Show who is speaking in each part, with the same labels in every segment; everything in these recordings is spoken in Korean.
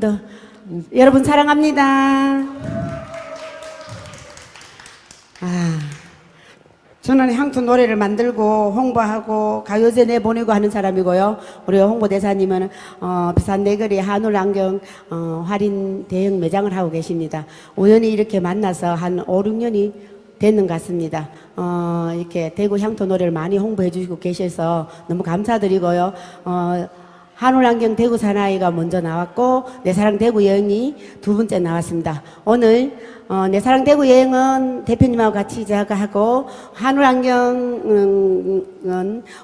Speaker 1: 더, 여러분 사랑합니다. 아, 저는 향토 노래를 만들고 홍보하고 가요제 내보내고 하는 사람이고요. 우리 홍보대사님은 어, 부산 내거리 한울 안경 어, 할인 대형 매장을 하고 계십니다. 우연히 이렇게 만나서 한 5, 6년이 됐는 것 같습니다. 어, 이렇게 대구 향토 노래를 많이 홍보해 주시고 계셔서 너무 감사드리고요. 어, 한울안경 대구 사나이가 먼저 나왔고 내 사랑 대구 여행이 두 번째 나왔습니다. 오늘 어, 내 사랑 대구 여행은 대표님하고 같이 제가 하고 한울안경은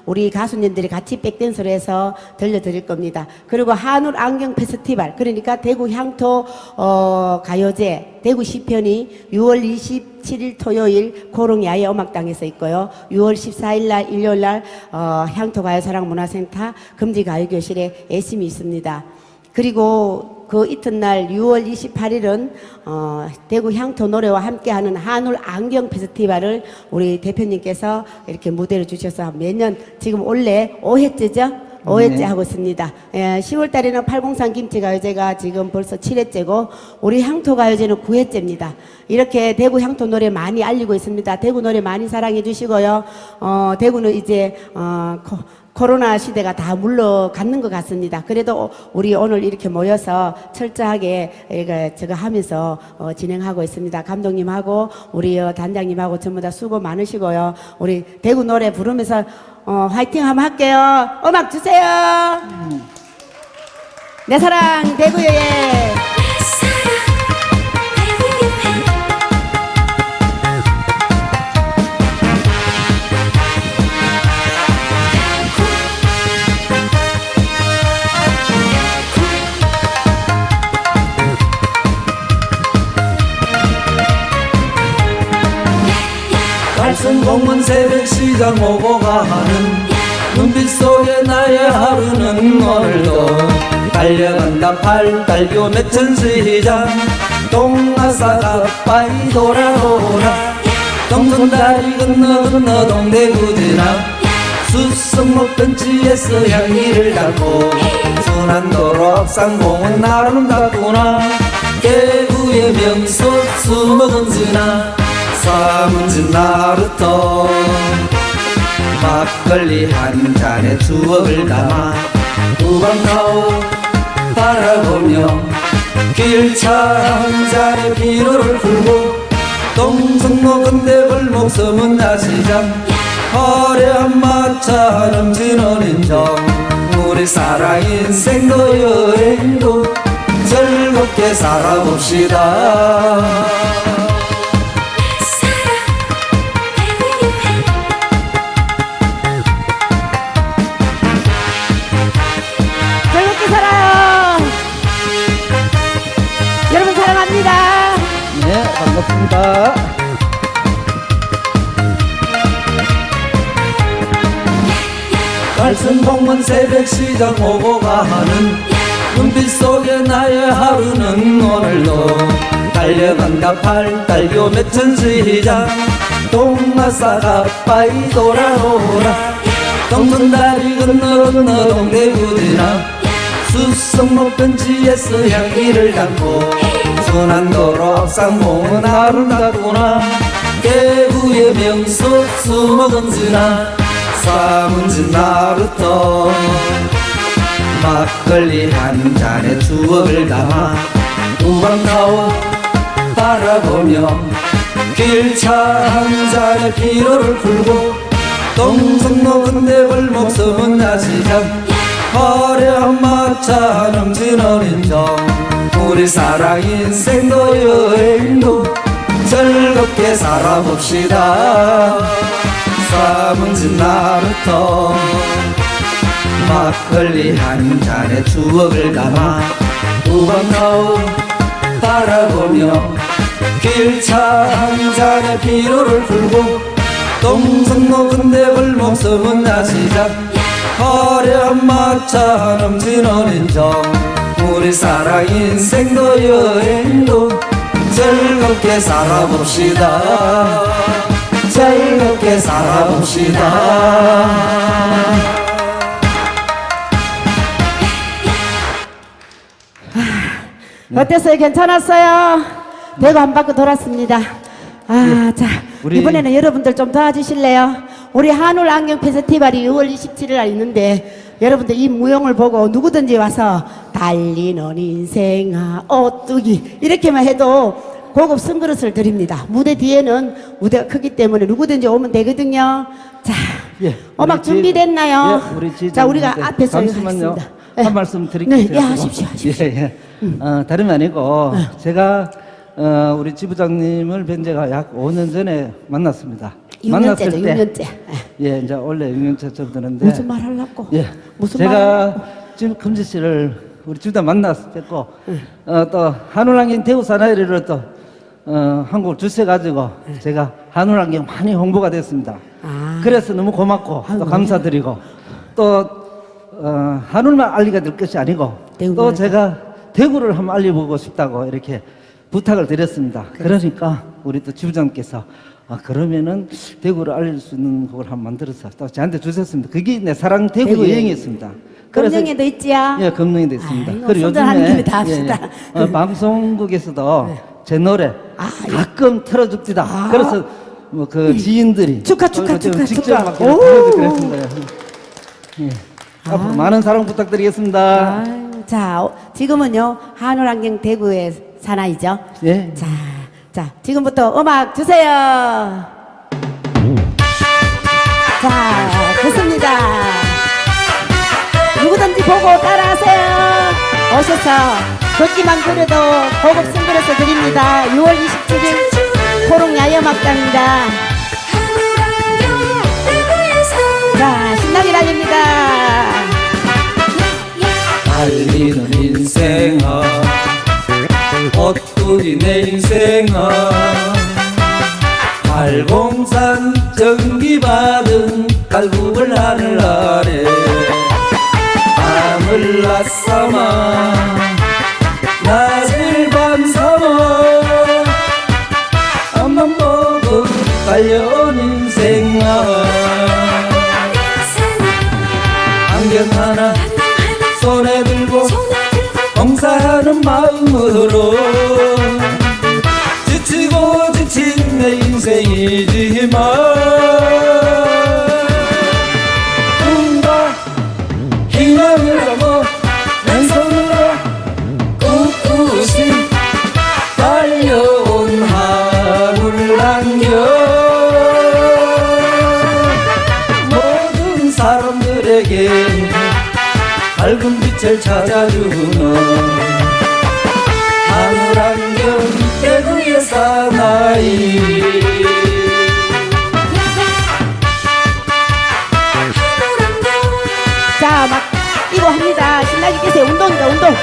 Speaker 1: 우리 가수님들이 같이 백댄스를 해서 들려드릴 겁니다. 그리고 한울안경 페스티벌 그러니까 대구 향토 어, 가요제 대구 시편이 6월 27일 토요일 고롱야외 음악당에서 있고요. 6월 14일 날 일요일 날 어, 향토가요사랑 문화센터 금지가요교실에 예심이 있습니다. 그리고 그 이튿날 6월 28일은 어, 대구 향토 노래와 함께하는 한울 안경 페스티벌을 우리 대표님께서 이렇게 무대를 주셔서 매년 지금 올해 5회째죠? 5회째
Speaker 2: 네.
Speaker 1: 하고 있습니다. 예, 10월 달에는 803 김치가요제가 지금 벌써 7회째고 우리 향토가요제는 9회째입니다. 이렇게 대구 향토 노래 많이 알리고 있습니다. 대구 노래 많이 사랑해 주시고요. 어, 대구는 이제 어, 코, 코로나 시대가 다 물러갔는 것 같습니다. 그래도 우리 오늘 이렇게 모여서 철저하게 이거 저거 하면서 어, 진행하고 있습니다. 감독님하고 우리 어, 단장님하고 전부 다 수고 많으시고요. 우리 대구 노래 부르면서 어, 화이팅 한번 할게요. 음악 주세요. 내 사랑 대구 여행.
Speaker 2: 새벽 시장 오고 가는 눈빛 속에 나의 하루는 오늘도 달려간다. 팔달교 매천시장. 동아사 가 빠이 돌아 돌아. 동전다리 건너 건너 동대구지나. 수성목 벤치에서 향기를 담고 순환도로 옥상공은 아름답구나. 대구의 명소 수목은 지나 사문진 나루터 막걸리 한 잔에 추억을 담아 우방가오 바라보며 길차 한 잔에 피로를 풀고 동성로 근대 골목 서문 야시장 화려한 마차 넘치는 인정. 우리 사랑 인생도 여행도 즐겁게 살아봅시다 오고 가는 눈빛 속에 나의 하루는 오늘도 달려간다 팔달교 매천시장. 동마사 가 빠이 돌아 돌아 동전다리 건너 건너 동대구지나 수성목 벤치에서 향기를 담고 순환도로 옥상공은 아름답구나. 대구의 명소 수목은 지나. 사문진 나루터 막걸리 한 잔에 추억을 담아 우방가오 바라보며 길차 한 잔에 피로를 풀고 동성로 근대 골목 서문 야시장 화려한 마차 넘치는 인정 우리 사랑 인생도 여행도 즐겁게 살아봅시다. 사문진 나루터 막걸리 한 잔에 추억을 담아 우방가오 바라보며 길차 한 잔에 피로를 풀고 동성로 근대 골목 서문 야시장 화려한 마차 넘치는 인정 우리 사랑 인생도 여행도 즐겁게 살아봅시다. 즐겁게 살아봅시다
Speaker 1: 어땠어요? 괜찮았어요? 대구 한 바퀴 돌았습니다. 아, 자,
Speaker 2: 우리-
Speaker 1: 이번에는 여러분들 좀 도와주실래요? 우리 한울 안경 페스티벌이 6월 27일 날 있는데 여러분들 이 무용을 보고 누구든지 와서 달리는 인생아 오뚜기 이렇게만 해도 고급 선그릇을 드립니다. 무대 뒤에는 무대가 크기 때문에 누구든지 오면 되거든요. 자,
Speaker 2: 예,
Speaker 1: 음악 준비됐나요?
Speaker 2: 예, 우리 자,
Speaker 1: 우리가 앞에서
Speaker 2: 잠시만요.
Speaker 1: 하겠습니다.
Speaker 2: 한
Speaker 1: 예.
Speaker 2: 말씀 드릴게요.
Speaker 1: 네, 예, 하십시오. 하십시오.
Speaker 2: 예, 예. 어, 다름이 아니고 제가 어, 우리 지부장님을 뵌 지가 약 5년 전에 만났습니다.
Speaker 1: 6년째죠, 6년째.
Speaker 2: 예, 이제 원래 6년째쯤 되는데
Speaker 1: 무슨 말 하려고?
Speaker 2: 예,
Speaker 1: 무슨 말
Speaker 2: 제가 지금 금지 씨를 우리 집단 만나서 뵙고 어, 또 한울안경 대우 사나이를 또 어, 한국 주세 가지고 제가 한울안경 많이 홍보가 됐습니다.
Speaker 1: 아.
Speaker 2: 그래서 너무 고맙고 또. 감사드리고 또 어, 한울만 알리가 될 것이 아니고 또. 제가 대구를 한번 알려보고 싶다고 이렇게 부탁을 드렸습니다. 그러니까 우리 또 지부장께서 아, 그러면은 대구를 알릴 수 있는 곡을 한번 만들어서 또 저한테 주셨습니다. 그게 내 사랑 대구,
Speaker 1: 대구
Speaker 2: 여행이었습니다. 그래서-
Speaker 1: 검정에도 있지야.
Speaker 2: 예, 금능에도 있습니다.
Speaker 1: 아이고,
Speaker 2: 그리고 요즘에.
Speaker 1: 네.
Speaker 2: 예, 예. 어, 방송국에서도 제 노래
Speaker 1: 아,
Speaker 2: 가끔 틀어줍니다.
Speaker 1: 아.
Speaker 2: 그래서 뭐 그 지인들이
Speaker 1: 축하, 축하,
Speaker 2: 어, 저
Speaker 1: 축하,
Speaker 2: 직접
Speaker 1: 축하.
Speaker 2: 막
Speaker 1: 오.
Speaker 2: 틀어주고 그랬습니다. 예. 앞으로 많은 사랑 부탁드리겠습니다.
Speaker 1: 아유, 자, 어, 지금은요, 한울안경 대구의 사나이죠?
Speaker 2: 예.
Speaker 1: 자, 자, 지금부터 음악 주세요. 자, 됐습니다. 누구든지 보고 따라하세요. 오셔서 걷기만 그려도 고급 선글라스 드립니다. 6월 27일 코롱 야외음악장입니다. 자, 신나게 달립니다.
Speaker 2: 내 인생아 팔공산 전기 받은 갈국을 하늘 아래 밤을 낮 삼아 낮을 밤 삼아 앞만 보고 달려온 인생아 안경 하나 손에 들고 봉사하는 마음으로 빛을 찾아주는 하늘 안경 대구의 사나이
Speaker 1: 자, 막 뛰고 합니다. 신나게 뛰세요. 운동이다, 운동.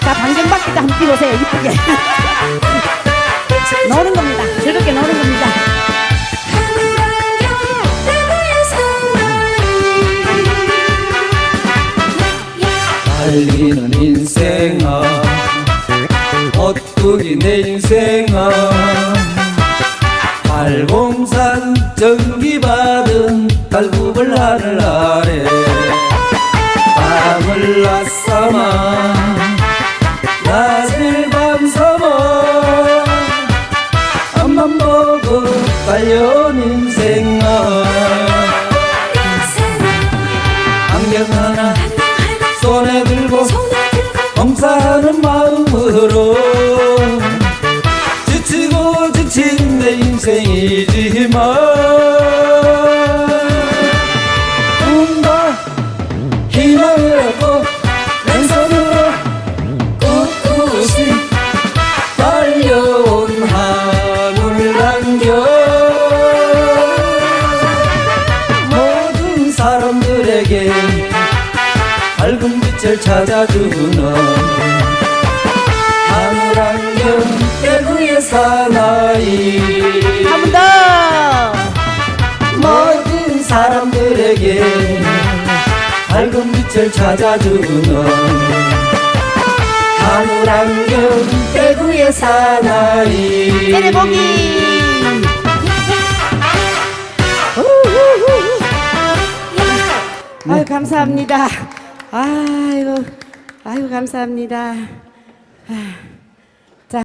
Speaker 1: 자, 방정박기도 한번 뛰보세요. 이쁘게. 노는 겁니다. 즐겁게 노는 겁니다.
Speaker 2: 달리는 인생아. 오뚜기 내 인생아? 팔공산 전기 받은 달굽을 하늘 아래. 밤을 낮삼아. 낮을 밤삼아. 앞만 보고 달려 이지만 꿈과 희망을 하고 왼손으로 꿋꿋이 달려온 하늘 안겨 모든 사람들에게 밝은 빛을 찾아주는 하늘 안경 대구의 사나이
Speaker 1: 한 번 더.
Speaker 2: 모든 사람들에게 밝은 빛을 찾아주는 하늘 안경 대구의 사나이
Speaker 1: 때려보기. 아유, 감사합니다. 아이고, 아이고, 감사합니다. 아,